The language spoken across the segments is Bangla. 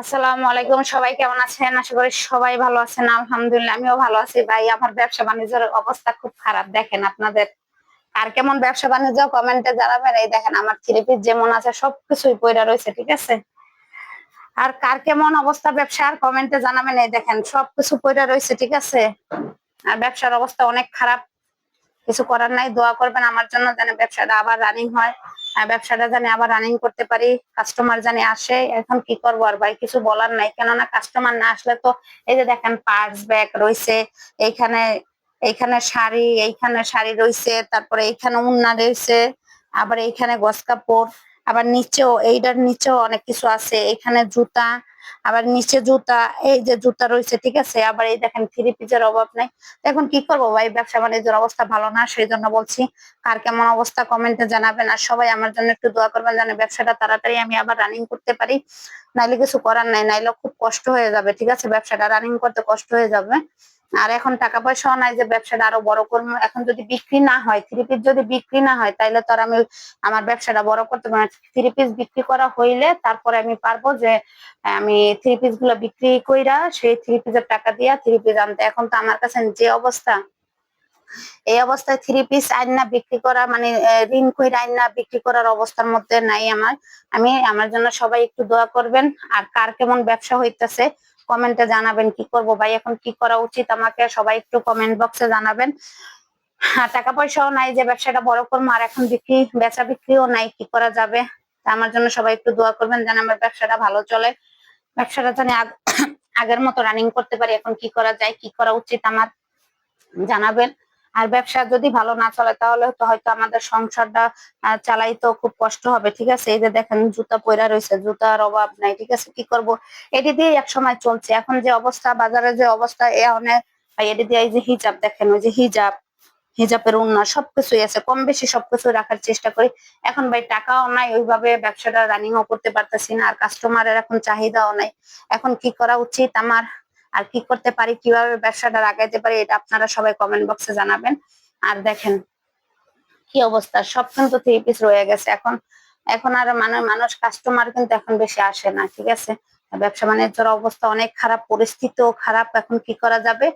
আসসালামু আলাইকুম। সবাই কেমন আছেন? আশা করি সবাই ভালো আছেন। আলহামদুলিল্লাহ, আমিও ভালো আছি। ভাই, আমার ব্যবসা বাণিজ্যের অবস্থা খুব খারাপ, দেখেন আপনাদের। আর কেমন ব্যবসা বাণিজ্য? কমেন্টে জানাবেন। এই দেখেন, আমার থ্রিপিস যেমন আছে, সবকিছুই পয়রা রয়েছে ঠিক আছে? আর কার কেমন অবস্থা ব্যবসার কমেন্টে জানাবেন। এই দেখেন, সবকিছু পয়রা রয়েছে ঠিক আছে? আর ব্যবসার অবস্থা অনেক খারাপ। কিছু করার নাই, দোয়া করবেন। আমার জন্য যেন ব্যবসাটা আবার রানিং হয়। আর ব্যবসাটা জানি আবার রানিং করতে পারি কাস্টমার জানি আসে, এখন কি করব আর ভাই? কিছু বলার নাই, কেননা কাস্টমার না আসলে তো এই যে দেখেন পার্স ব্যাগ রয়েছে, এইখানে এইখানে শাড়ি এইখানে শাড়ি রয়েছে, তারপরে এইখানে উন্না রয়েছে, আবার এইখানে গস কাপড় আবার নিচেও, এইটার নিচেও অনেক কিছু আছে। এখানে জুতা, আবার নিচে জুতা, এই যে জুতা রয়েছে, ঠিক আছে? আবার এই দেখেন থ্রি পিসের অভাব নাই। এখন কি করব ভাই? ব্যবসা বাণিজ্যের অবস্থা ভালো না সেই জন্য বলছি, কার কেমন অবস্থা কমেন্টে জানাবেন। আর সবাই আমার জন্য একটু দোয়া করবেন যেন ব্যবসাটা তাড়াতাড়ি আমি আবার রানিং করতে পারি। নাইলে কিছু করার নাই, নাইলে খুব কষ্ট হয়ে যাবে, ঠিক আছে? ব্যবসাটা রানিং করতে কষ্ট হয়ে যাবে। আর এখন টাকা পয়সাও নাই যে ব্যবসাটা আরও বড় করব। এখন যদি বিক্রি না হয় থ্রি পিস যদি বিক্রি না হয়, তাইলে তো আমি আমার ব্যবসাটা বড় করতে পারব থ্রি পিস বিক্রি করা হইলে তারপরে আমি পারব যে, আমি থ্রি পিসগুলো বিক্রি কইরা সেই থ্রি পিসের টাকা দিয়া থ্রি পিস আনতে। এখন তো আমার কাছে যে অবস্থা, এই অবস্থায় থ্রি পিস আইনা বিক্রি করা মানে ঋণ কইরা আইনা বিক্রি করার অবস্থার মধ্যে নাই আমার। আমি, আমার জন্য সবাই একটু দোয়া করবেন। আর কার কেমন ব্যবসা হইতেছে কমেন্টে জানাবেন কি করব। ভাই, এখন কি করা উচিত আমাকে? সবাই একটু কমেন্ট বক্সে জানাবেন। টাকা পয়সাও নাই যে ব্যবসাটা বড় করব, আর এখন বিক্রি, বেচা বিক্রিও নাই, কি করা যাবে? আমার জন্য সবাই একটু দোয়া করবেন যেন আমার ব্যবসাটা ভালো চলে। ব্যবসাটা জানি আগ- আগের মতো রানিং করতে পারি। এখন কি করা যায়, কি করা উচিত আমার জানাবেন। আর ব্যবসা যদি ভালো না চলে, তাহলে তো হয়তো আমাদের সংসারটা চালাইতে খুব কষ্ট হবে, ঠিক আছে? এই যে দেখেন, জুতা পয়রা রয়েছে জুতার অভাব নাই, ঠিক আছে? কি করব? এটি দিয়ে এক সময় চলছে। এখন যে অবস্থা, বাজারে যে অবস্থা, এ অনেক এটি দিয়ে এই যে হিজাব, দেখেন, ওই যে হিজাব, হিজাবের উন্নয়ন, সবকিছুই আছে। কম বেশি সবকিছু রাখার চেষ্টা করি। এখন ভাই, টাকাও নাই, ওইভাবে ব্যবসাটা রানিং ও করতে পারতেছি না, আর কাস্টমারের এখন চাহিদাও নাই। এখন কি করা উচিত আমার? আর কি করতে পারি, কীভাবে ব্যবসাটা আগাইতে পারি, এটা আপনারা সবাই কমেন্ট বক্সে জানাবেন। আর দেখেন কি অবস্থা, সব কিন্তু থ্রি পিস রয়ে গেছে। এখন এখন আর মানে মানুষ কাস্টমার কিন্তু এখন বেশি আসে না, ঠিক আছে? ব্যবসা বাণিজ্যের অবস্থা অনেক খারাপ, পরিস্থিতিও খারাপ। এখন কি করা যাবে?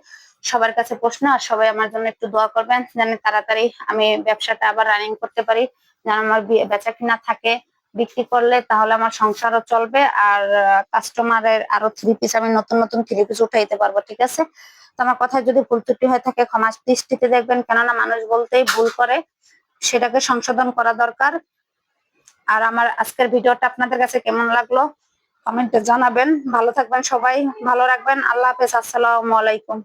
সবার কাছে প্রশ্ন, আর সবাই আমার জন্য একটু দোয়া করবেন। যেন তাড়াতাড়ি আমি ব্যবসাটা আবার রানিং করতে পারি, যেন আমার বেচা কিনা থাকে। বিক্রি করলে তাহলে আমার সংসারও চলবে আর কাস্টমারের আরও থ্রি পিস আমি নতুন নতুন থ্রি পিস উঠাইতে পারব, ঠিক আছে? তো আমার কথায় যদি ভুল ত্রুটি হয়ে থাকে, ক্ষমা দৃষ্টিতে দেখবেন, কেননা মানুষ বলতেই ভুল করে, সেটাকে সংশোধন করা দরকার। আর আমার আজকের ভিডিওটা আপনাদের কাছে কেমন লাগল কমেন্টে জানাবেন। ভালো থাকবেন সবাই, ভালো রাখবেন। আল্লাহ হাফেজ, আসসালামু আলাইকুম।